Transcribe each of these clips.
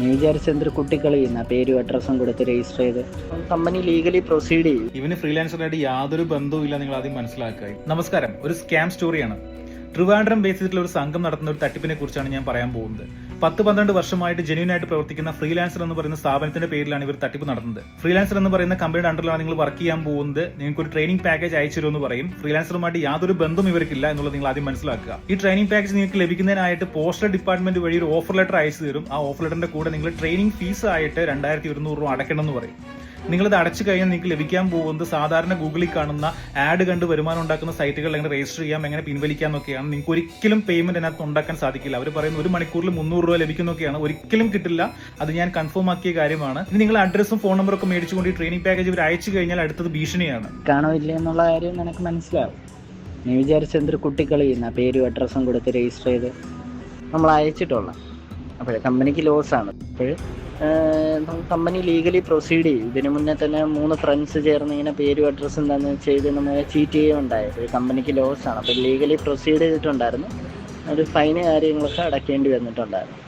നീ വിചാരിച്ച എന്തൊരു കുട്ടിക്കളി എന്നാ പേരും അഡ്രസ്സും കൊടുത്ത് രജിസ്റ്റർ ചെയ്ത്. കമ്പനി ലീഗലി പ്രൊസീഡ് ചെയ്യും. ഇവന് ഫ്രീലാൻസറായിട്ട് യാതൊരു ബന്ധവും ഇല്ല നിങ്ങൾ ആദ്യം മനസ്സിലാക്കുക. നമസ്കാരം. ഒരു സ്കാം സ്റ്റോറിയാണ് ട്രിവാൻഡ്രം ബേസ് ചെയ്തിട്ടുള്ള ഒരു സംഘം നടത്തുന്ന ഒരു തട്ടിപ്പിനെ കുറിച്ചാണ് ഞാൻ പറയാൻ പോകുന്നത്. പത്ത് പന്ത്രണ്ട് വർഷമായിട്ട് ജെന്യൂൻ ആയിട്ട് പ്രവർത്തിക്കുന്ന ഫ്രീലാൻസർ എന്ന് പറയുന്ന സ്ഥാപനത്തിന്റെ പേരിലാണ് ഇവർ തട്ടിപ്പ് നടത്തുന്നത്. ഫ്രീലാൻസർ എന്ന് പറയുന്ന കമ്പനിയുടെ അണ്ടറിലാണ് നിങ്ങൾ വർക്ക് ചെയ്യാൻ പോകുന്നത്. നിങ്ങൾക്ക് ഒരു ട്രെയിനിങ് പാക്കേജ് അയച്ചു എന്ന് പറയും. ഫ്രീലാൻസറുമായിട്ട് യാതൊരു ബന്ധം ഇവർക്കില്ല എന്നുള്ളത് നിങ്ങൾ ആദ്യം മനസ്സിലാക്കുക. ഈ ട്രെയിനിങ് പാക്കേജ് നിങ്ങൾക്ക് ലഭിക്കുന്നതിനായിട്ട് പോസ്റ്റൽ ഡിപ്പാർട്ട്മെന്റ് വഴി ഒരു ഓഫർ ലെറ്റർ അയച്ചു തരും. ആ ഓഫർ ലെറ്ററിന്റെ കൂടെ നിങ്ങൾ ട്രെയിനിങ് ഫീസ് ആയിട്ട് രണ്ടായിരത്തി ഇരുന്നൂറ് രൂപ അടയ്ക്കണം എന്ന് പറയും. നിങ്ങളിത് അടച്ചു കഴിഞ്ഞാൽ നിങ്ങൾക്ക് ലഭിക്കാൻ പോകുന്നത് സാധാരണ ഗൂഗിളിൽ കാണുന്ന ആഡ് കണ്ട് വരുമാനം ഉണ്ടാക്കുന്ന സൈറ്റുകൾ എങ്ങനെ രജിസ്റ്റർ ചെയ്യാം എങ്ങനെ പിൻവലിക്കാം എന്നൊക്കെയാണ് നിങ്ങൾക്ക് ഒരിക്കലും പേയ്മെന്റ് അതിനകത്ത് ഉണ്ടാക്കാൻ സാധിക്കില്ല. അവർ പറയുന്ന ഒരു മണിക്കൂറിൽ മുന്നൂറ് രൂപ ലഭിക്കുന്നൊക്കെയാണ്. ഒരിക്കലും കിട്ടില്ല. അത് ഞാൻ കൺഫേം ആക്കിയ കാര്യമാണ്. ഇനി നിങ്ങൾ അഡ്രസ്സും ഫോൺ നമ്പറും ഒക്കെ മേടിച്ചുകൊണ്ട് ഈ ട്രെയിനിങ് പാക്കേജ് ഇവർ അയച്ചു കഴിഞ്ഞാൽ അടുത്തത് ഭീഷണിയാണ്. കാണോ എന്നുള്ള കാര്യം നിനക്ക് മനസ്സിലാവും. നീ വിചാരിച്ച എന്തൊരു പേരും അഡ്രസ്സും കൊടുത്ത് രജിസ്റ്റർ ചെയ്ത് നമ്മൾ അയച്ചിട്ടുള്ള. അപ്പോൾ കമ്പനിക്ക് ലോസ് ആണ്. അപ്പോൾ കമ്പനി ലീഗലി പ്രൊസീഡ് ചെയ്യും ഇതിനു മുന്നേ തന്നെ മൂന്ന് ഫ്രണ്ട്സ് ചേർന്ന് ഇങ്ങനെ പേരും അഡ്രസ്സും തന്നെ ചെയ്ത് നമ്മൾ ചീറ്റ് ചെയ്യുകയുണ്ടായത് കമ്പനിക്ക് ലോസ് ആണ്. അപ്പോൾ ലീഗലി പ്രൊസീഡ് ചെയ്തിട്ടുണ്ടായിരുന്നു. ഒരു ഫൈന് കാര്യങ്ങളൊക്കെ അടക്കേണ്ടി വന്നിട്ടുണ്ടായിരുന്നു.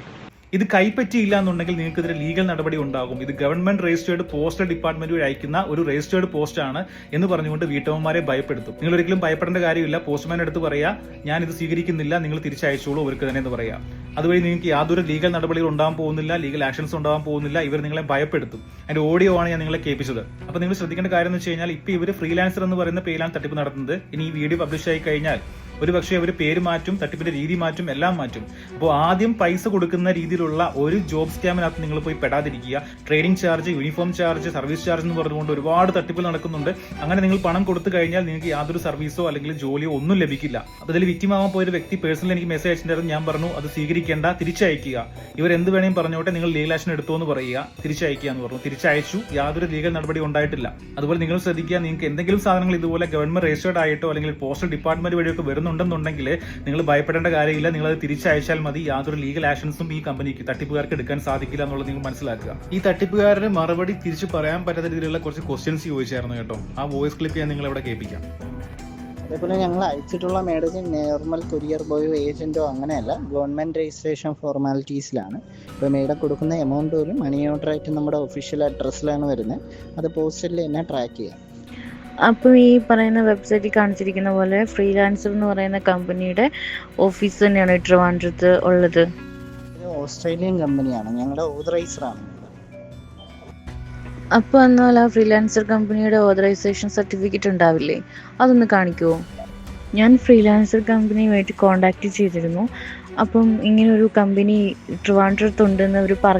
ഇത് കൈപ്പറ്റിയില്ല എന്നുണ്ടെങ്കിൽ നിങ്ങൾക്കെതിരെ ലീഗൽ നടപടി ഉണ്ടാകും. ഇത് ഗവൺമെന്റ് രജിസ്റ്റേർഡ് പോസ്റ്റൽ ഡിപ്പാർട്ട്മെന്റ് വഴി അയക്കുന്ന ഒരു രജിസ്റ്റേർഡ് പോസ്റ്റ് ആണ് എന്ന് പറഞ്ഞുകൊണ്ട് വീട്ടമ്മമാരെ ഭയപ്പെടുത്തും. നിങ്ങൾ ഒരിക്കലും ഭയപ്പെടേണ്ട കാര്യമില്ല. പോസ്റ്റ്മാൻ അടുത്ത് പറയാ ഞാൻ ഇത് സ്വീകരിക്കുന്നില്ല നിങ്ങൾ തിരിച്ചയച്ചോളൂ അവർക്ക് തന്നെ എന്ന് പറയാം. അതുവഴി നിങ്ങൾക്ക് യാതൊരു ലീഗൽ നടപടികൾ ഉണ്ടാകാൻ പോകുന്നില്ല ലീഗൽ ആക്ഷൻസ് ഉണ്ടാകാൻ പോകുന്നില്ല. ഇവർ നിങ്ങളെ ഭയപ്പെടുത്തും. അതിന്റെ ഓഡിയോ ആണ് ഞാൻ നിങ്ങളെ കേൾപ്പിച്ചത്. അപ്പൊ നിങ്ങൾ ശ്രദ്ധിക്കേണ്ട കാര്യം എന്ന് വെച്ച് കഴിഞ്ഞാൽ ഇപ്പൊ ഇവർ ഫ്രീലാൻസർ എന്ന് പറയുന്ന പേരിലാണ് തട്ടിപ്പ് നടത്തുന്നത്. ഇനി ഈ വീഡിയോ പബ്ലിഷ് ആയി കഴിഞ്ഞാൽ ഒരു പക്ഷേ അവർ പേര് മാറ്റും തട്ടിപ്പിന്റെ രീതി മാറ്റും എല്ലാം മാറ്റും. അപ്പോൾ ആദ്യം പൈസ കൊടുക്കുന്ന രീതിയിലുള്ള ഒരു ജോബ് സ്കാമിനകത്ത് നിങ്ങൾ പോയി പെടാതിരിക്കുക. Training charge uniform charge service charge എന്ന് പറഞ്ഞുകൊണ്ട് ഒരുപാട് തട്ടിപ്പുകൾ നടക്കുന്നുണ്ട്. അങ്ങനെ നിങ്ങൾ പണം കൊടുത്തു കഴിഞ്ഞാൽ നിങ്ങൾക്ക് യാതൊരു സർവീസോ അല്ലെങ്കിൽ ജോലിയോ ഒന്നും ലഭിക്കില്ല. അപ്പോൾ ഇതിൽ വിറ്റിമാവാൻ പോയ ഒരു വ്യക്തി പേഴ്സണലി എനിക്ക് മെസ്സേജ് അയച്ചിട്ടുണ്ടായിരുന്നു ഞാൻ പറഞ്ഞു അത് സ്വീകരിക്കേണ്ട തിരിച്ചയക്കുക. ഇവർ എന്ത് വേണേലും പറഞ്ഞോട്ടെ നിങ്ങൾ ലീഗൽ ആക്ഷൻ എടുത്തോ എന്ന് പറയുക തിരിച്ചയക്കുക എന്ന് പറഞ്ഞു. തിരിച്ചയച്ചു യാതൊരു ലീഗൽ നടപടി ഉണ്ടായിട്ടില്ല. അതുപോലെ നിങ്ങൾ ശ്രദ്ധിക്കുക നിങ്ങൾക്ക് എന്തെങ്കിലും സാധനങ്ങൾ ഇതുപോലെ ഗവൺമെന്റ് രജിസ്റ്റേർഡ് ആയിട്ടോ അല്ലെങ്കിൽ പോസ്റ്റൽ ഡിപ്പാർട്ട്മെന്റ് വഴിയൊക്കെ വരുന്നുണ്ടെന്നുണ്ടെങ്കിൽ നിങ്ങൾ ഭയപ്പെടേണ്ട കാര്യമില്ല. നിങ്ങൾ അത് തിരിച്ചയച്ചാൽ മതി. യാതൊരു ലീഗൽ ആക്ഷൻസും ഈ കമ്പനിക്ക് തട്ടിപ്പുകാർക്ക് എടുക്കാൻ സാധിക്കില്ല എന്നുള്ളത് നിങ്ങൾ മനസ്സിലാക്കുക. ഈ തട്ടിപ്പുകാരന് മറുപടി തിരിച്ചു പറയാൻ പറ്റാത്ത രീതിയിലുള്ള കുറച്ച് ക്വസ്റ്റ്യൻസ് ചോദിച്ചായിരുന്നു കേട്ടോ. ആ വോയിസ് ക്ലിപ്പ് ഞാൻ നിങ്ങൾ ഇവിടെ കേൾപ്പിക്കാം. അതേപോലെ ഞങ്ങൾ അയച്ചിട്ടുള്ള മേഡത്തിന് നോർമൽ കൊറിയർ ബോയോ ഏജന്റോ അങ്ങനെയല്ല. ഗവൺമെന്റ് രജിസ്ട്രേഷൻ ഫോർമാലിറ്റീസിലാണ് ഇപ്പോൾ മേഡം കൊടുക്കുന്ന എമൗണ്ട് പോലും മണി ഓർഡർ ആയിട്ട് നമ്മുടെ ഒഫീഷ്യൽ അഡ്രസ്സിലാണ് വരുന്നത്. അത് പോസ്റ്റലിൽ തന്നെ ട്രാക്ക് ചെയ്യാം. അപ്പോൾ ഈ പറയുന്ന വെബ്സൈറ്റിൽ കാണിച്ചിരിക്കുന്ന പോലെ ഫ്രീലാൻസർ എന്ന് പറയുന്ന കമ്പനിയുടെ ഓഫീസ് തന്നെയാണ് ട്രിവാൻഡ്രത്ത് ഉള്ളത്. ഓസ്ട്രേലിയൻ കമ്പനിയാണ്. ഞങ്ങളുടെ ഓതറൈസറാണ് അപ്പോൾ എന്നാൽ ആ ഫ്രീലാൻസർ കമ്പനിയുടെ ഓതറൈസേഷൻ സർട്ടിഫിക്കറ്റ് ഉണ്ടാവില്ലേ? അതൊന്ന് കാണിക്കുമോ ഞാൻ ഫ്രീലാൻസർ കമ്പനിയുമായിട്ട് കോണ്ടാക്ട് ചെയ്തിരുന്നു. അപ്പം ഇങ്ങനെ ഒരു കമ്പനി ട്രിവാൻഡ്രത്തുണ്ടെന്ന് അവർ